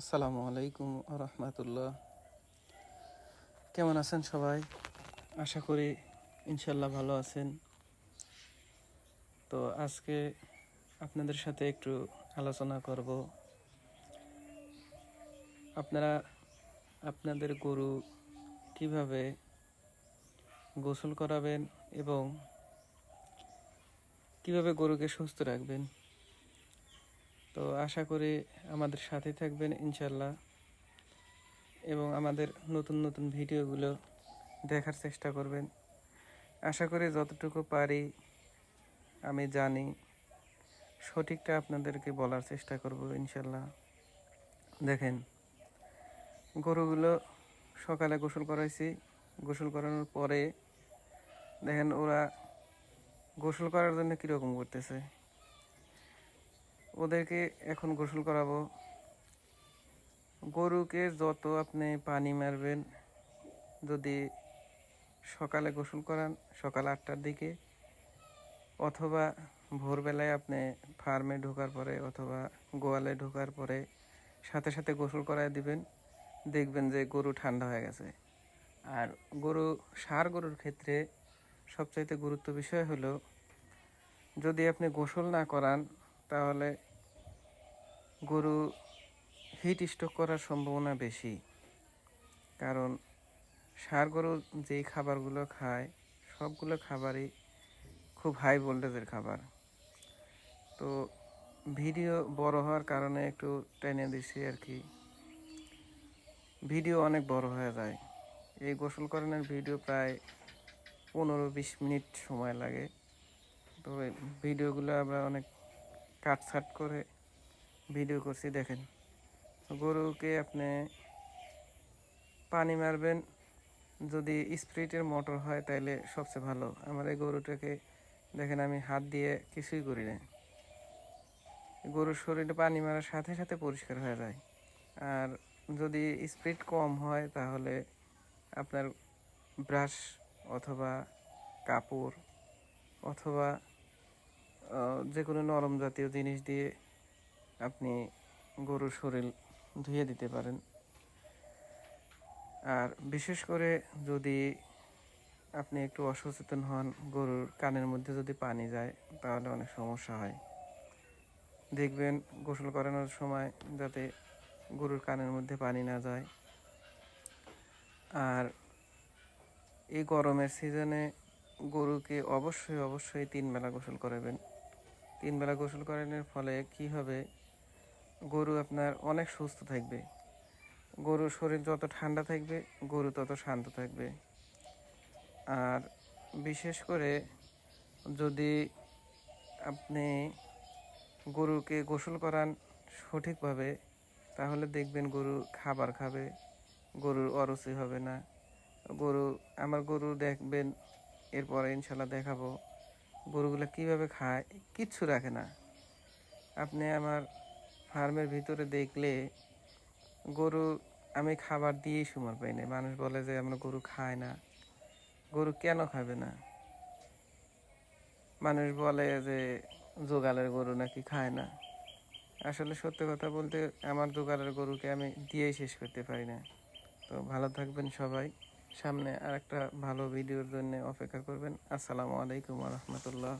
আসসালামু আলাইকুম রহমতুল্লাহ কেমন আছেন সবাই? আশা করি ইনশাল্লাহ ভালো আছেন। তো আজকে আপনাদের সাথে একটু আলোচনা করব। আপনারা, আপনাদের গরু কীভাবে গোসল করাবেন এবং কীভাবে গরুকে সুস্থ রাখবেন? তো আশা করি আমাদের সাথে থাকবেন ইনশাল্লাহ এবং আমাদের নতুন নতুন ভিডিওগুলো দেখার চেষ্টা করবেন। আশা করি যতটুকু পারি, আমি জানি, সঠিকটা আপনাদেরকে বলার চেষ্টা করব ইনশাল্লাহ দেখেন, গরুগুলো সকালে গোসল করাইছি। গোসল করানোর পরে, দেখেন ওরা গোসল করার জন্য কীরকম করতেছে। ওদেরকে এখন গোসল করাবো। গরুকে যত আপনি পানি মারবেন, যদি সকালে গোসল করান, সকাল আটটার দিকে, অথবা ভোরবেলায় আপনি ফার্মে ঢোকার পরে অথবা গোয়ালে ঢোকার পরে সাথে সাথে গোসল করায় দিবেন, দেখবেন যে গরু ঠান্ডা হয়ে গেছে। আর গরু, সার গরুর ক্ষেত্রে সবচাইতে গুরুত্ব বিষয় হলো, যদি আপনি গোসল না করান, তাহলে গরু হিট স্ট্রোক করার সম্ভাবনা বেশি। কারণ ষাঁড় গরু যেই খাবারগুলো খায়, সবগুলো খাবারই খুব হাই ভোল্টেজের খাবার। তো ভিডিও বড় হওয়ার কারণে একটু টেনে দিছি আর কি। ভিডিও অনেক বড় হয়ে যায়। এই গোসল করানোর ভিডিও প্রায় পনেরো বিশ মিনিট সময় লাগে। তো ভিডিওগুলো আমরা অনেক কাটছাট করে ভিডিও করছি, দেখেন। গরুকে আপনি পানি মারবেন, যদি স্প্রিটের মোটর হয় তাহলে সবচেয়ে ভালো। আমার এই গরুটাকে, দেখেন আমি হাত দিয়ে কিছুই করি না গরুর শরীরে পানি মারার সাথে সাথে পরিষ্কার হয়ে যায়। আর যদি স্পিড কম হয় তাহলে আপনার ব্রাশ অথবা কাপড় অথবা যে কোনো নরম জাতীয় জিনিস দিয়ে আপনি গরুর শরীর ধুয়ে দিতে পারেন। আর বিশেষ করে যদি আপনি একটু অসচেতন হন, গরুর কানের মধ্যে যদি পানি যায়, তাহলে অনেক সমস্যা হয়। দেখবেন, গোসল করানোর সময় যাতে গরুর কানের মধ্যে পানি না যায়। আর এই গরমের সিজনে গরুকে অবশ্যই অবশ্যই তিন বেলা গোসল করাবেন। তিন বেলা গোসল করানোর ফলে কি হবে? গরু আপনার অনেক সুস্থ থাকবে। গরুর শরীর যত ঠান্ডা থাকবে, গরু তত শান্ত থাকবে। আর বিশেষ করে যদি আপনি গরুকে গোসল করান সঠিকভাবে, তাহলে দেখবেন গরু খাবার খাবে, গরুর অরুচি হবে না। গরু, আমার গরু দেখবেন, এরপরে ইনশাল্লাহ দেখাবো। গরুগুলো কীভাবে খায়, কিচ্ছু রাখে না। আপনি আমার ফার্মের ভিতরে দেখলে গরু, আমি খাবার দিয়েই সুমার পাই না মানুষ বলে যে আমরা গরু খায় না। গরু কেন খাবে না? মানুষ বলে যে জোগালের গরু নাকি খায় না। আসলে সত্যি কথা বলতে আমার জোগালের গরুকে আমি দিয়েই শেষ করতে পারি না। তো ভালো থাকবেন সবাই। সামনে আর একটা ভালো ভিডিওর জন্য অপেক্ষা করবেন। আসসালামু আলাইকুম রহমতুল্লাহ।